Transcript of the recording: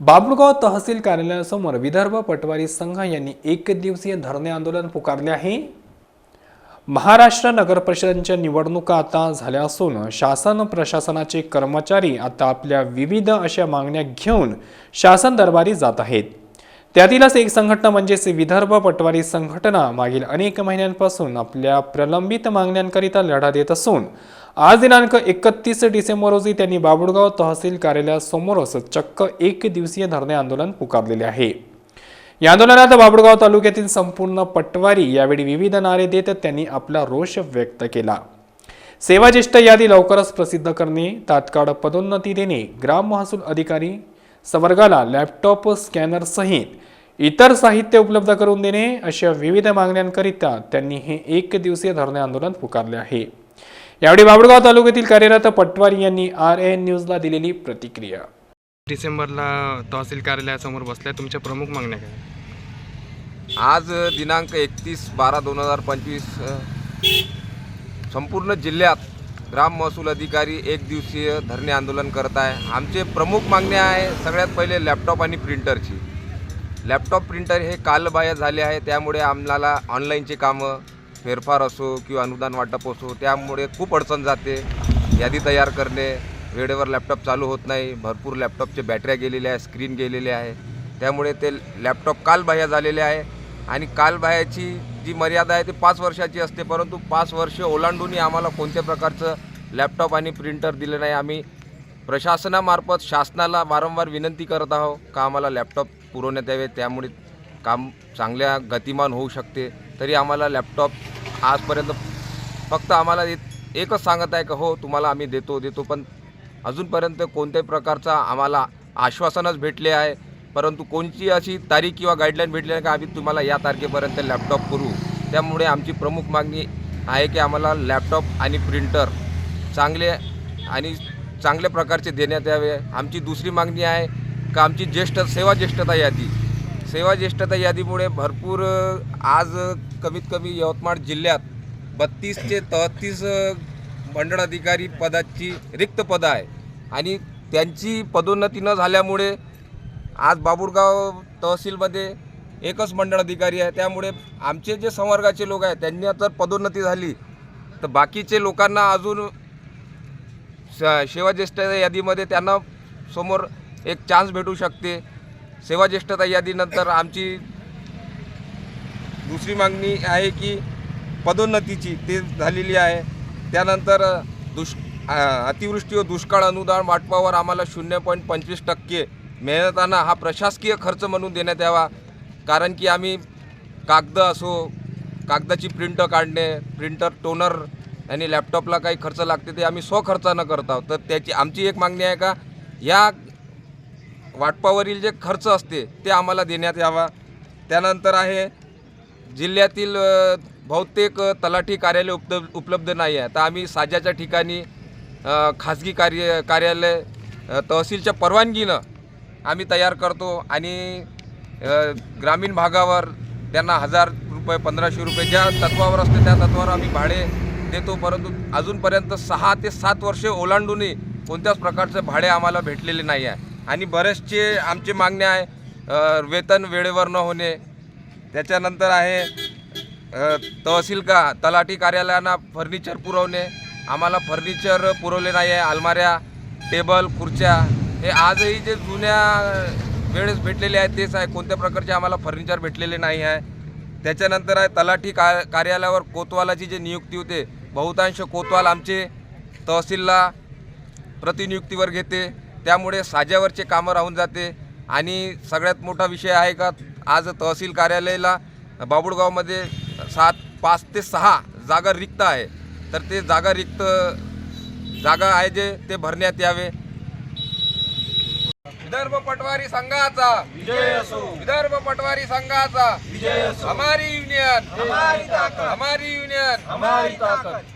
बाबुळगाव तहसील कार्यालयासमोर विदर्भ पटवारी संघ यांनी एक दिवसीय धरणे आंदोलन पुकारले आहे. महाराष्ट्र नगर परिषदांच्या निवडणुका आता झाल्या असून शासन प्रशासनाचे कर्मचारी आता आपल्या विविध अशा मागण्या घेऊन शासन दरबारी जात आहेत. त्यातीलच एक संघटना म्हणजेच विदर्भ पटवारी संघटना मागील अनेक महिन्यांपासून आपल्या प्रलंबित मागण्यांकरिता लढा देत असून आज दिनांक एकतीस डिसेंबर रोजी त्यांनी बाबुळगाव तहसील कार्यालयासमोरच चक्क एक दिवसीय धरणे आंदोलन पुकारलेले आहे. या आंदोलनात बाबुळगाव तालुक्यातील संपूर्ण पटवारी यावेळी विविध नारे देत त्यांनी आपला रोष व्यक्त केला. सेवाज्येष्ठ यादी लवकरच प्रसिद्ध करणे तात्काळ पदोन्नती देणे ग्राम महसूल अधिकारी संवर्गाला लॅपटॉप स्कॅनर सहित इतर साहित्य उपलब्ध करून देणे अशा विविध मागण्यांकरिता त्यांनी हे एक दिवसीय धरणे आंदोलन पुकारले आहे. यावेळी बाबुळगाव तालुक्यातील कार्यरत पटवारी यांनी आर एन न्यूजला दिलेली प्रतिक्रिया. डिसेंबरला तहसील कार्यालयासमोर बसल्या तुमच्या प्रमुख मागण्या काय? आज दिनांक एकतीस बारा दोन हजार पंचवीस संपूर्ण जिल्ह्यात ग्राम महसूल अधिकारी एक दिवसीय धरणे आंदोलन करत आहे. आमचे प्रमुख मागणे आहे सगळ्यात पहिले लॅपटॉप आणि प्रिंटरची. लॅपटॉप प्रिंटर हे कालबाह्य झाले आहे त्यामुळे आम्हाला ऑनलाईनचे कामं फेरफार असो किंवा अनुदान वाटप असो त्यामुळे खूप अडचण जाते. यादी तयार करणे वेळेवर लॅपटॉप चालू होत नाही भरपूर लॅपटॉपचे बॅटऱ्या गेलेल्या आहे स्क्रीन गेलेले आहे. त्यामुळे ते लॅपटॉप कालबाह्य झालेले आहे आणि कालबाह्याची जी मर्यादा आहे ती पाच वर्षाची असते परंतु पाच वर्ष ओलांडूनही आम्हाला कोणत्या प्रकारचं लॅपटॉप आणि प्रिंटर दिलं नाही. आम्ही प्रशासनामार्फत शासनाला वारंवार विनंती करत आहोत का आम्हाला लॅपटॉप पुरवण्यात यावे त्यामुळे काम चांगल्या गतिमान होऊ शकते तरी आम्हाला लॅपटॉप आजपर्यंत फक्त आम्हाला एक- एकच सांगत आहे का हो तुम्हाला आम्ही देतो देतो. पण अजूनपर्यंत कोणत्याही प्रकारचा आम्हाला आश्वासनच भेटले आहे. परंतु कोणची अशी तारीख किंवा गाईडलाईन भेटली नाही का आम्ही तुम्हाला या तारखेपर्यंत लॅपटॉप करू. त्यामुळे आमची प्रमुख मागणी आहे की आम्हाला लॅपटॉप आणि प्रिंटर चांगले आणि चांगल्या प्रकारचे देण्यात यावे. आमची दुसरी मागणी आहे का आमची ज्येष्ठ सेवा ज्येष्ठता यादी. सेवा ज्येष्ठता यादीमुळे भरपूर आज कमीत कमी यवतमाळ जिल्ह्यात बत्तीस ते तेहतीस मंडळ अधिकारी पदाची रिक्त पदं आहे. आणि त्यांची पदोन्नती न झाल्यामुळे आज बाबुळगाव तहसीलमध्ये एकच मंडळ अधिकारी आहे. त्यामुळे आमचे जे संवर्गाचे लोक आहेत त्यांनी जर पदोन्नती झाली तर बाकीचे लोकांना अजून स- सेवा यादीमध्ये त्यांना समोर एक चान्स भेटू शकते. सेवा ज्येष्ठता यादीनंतर आमची दुसरी मागणी आहे की पदोन्नतीची ते झालेली आहे. त्यानंतर दुष् अतिवृष्टी व दुष्काळ अनुदान वाटपावर आम्हाला शून्य पॉईंट पंचवीस टक्के मेहनताना हा प्रशासकीय खर्च म्हणून देण्यात यावा. कारण की आम्ही कागद असो कागदाची प्रिंट काढणे प्रिंटर टोनर आणि लॅपटॉपला काही खर्च लागते ते आम्ही स्वखर्चानं करत आहोत. तर त्याची आमची एक मागणी आहे का? या वाटपावरील जे खर्च असते ते आम्हाला देण्यात यावा. त्यानंतर आहे जिल्ह्यातील बहुतेक तलाठी कार्यालय उपलब्ध उपलब्ध नाही आहे. तर आम्ही साज्याच्या ठिकाणी खाजगी कार्य कार्यालय तहसीलच्या परवानगीनं आम्ही तयार करतो आणि ग्रामीण भागावर त्यांना हजार रुपये पंधराशे रुपये ज्या तत्वावर असते त्या तत्वावर आम्ही भाडे देतो. परंतु अजूनपर्यंत सहा ते सात वर्षे ओलांडूनही कोणत्याच प्रकारचे भाडे आम्हाला भेटलेले नाही आहे. आणि बरेचसे आमचे मागण्या आहे वेतन वेळेवर न होणे. त्याच्यानंतर आहे तहसील का तलाठी कार्यालयांना फर्निचर पुरवणे. आम्हाला फर्निचर पुरवले नाही आहे अलमाऱ्या टेबल खुर्च्या. हे आजही जे जुन्या वेळेस भेटलेले आहेत तेच आहे. कोणत्या प्रकारचे आम्हाला फर्निचर भेटलेले नाही आहे. त्याच्यानंतर आहे तलाठी का कार्यालयावर कोतवालाची जी नियुक्ती होते बहुतांश कोतवाल आमचे तहसीलला प्रतिनियुक्तीवर घेते. त्यामुळे साजावरचे कामं राहून जाते. आणि सगळ्यात मोठा विषय आहे का आज तहसील कार्यालयाला बाबुळगावमध्ये सात पाच ते सहा जागा रिक्त आहे. तर ते जागा रिक्त जागा आहे जे ते भरण्यात यावे. विदर्भ पटवारी संघाचा. विजय असो. विदर्भ पटवारी संघाचा. विजय असो. हमारी युनियन. हमारी हमारी युनियन. हमारी ताकद.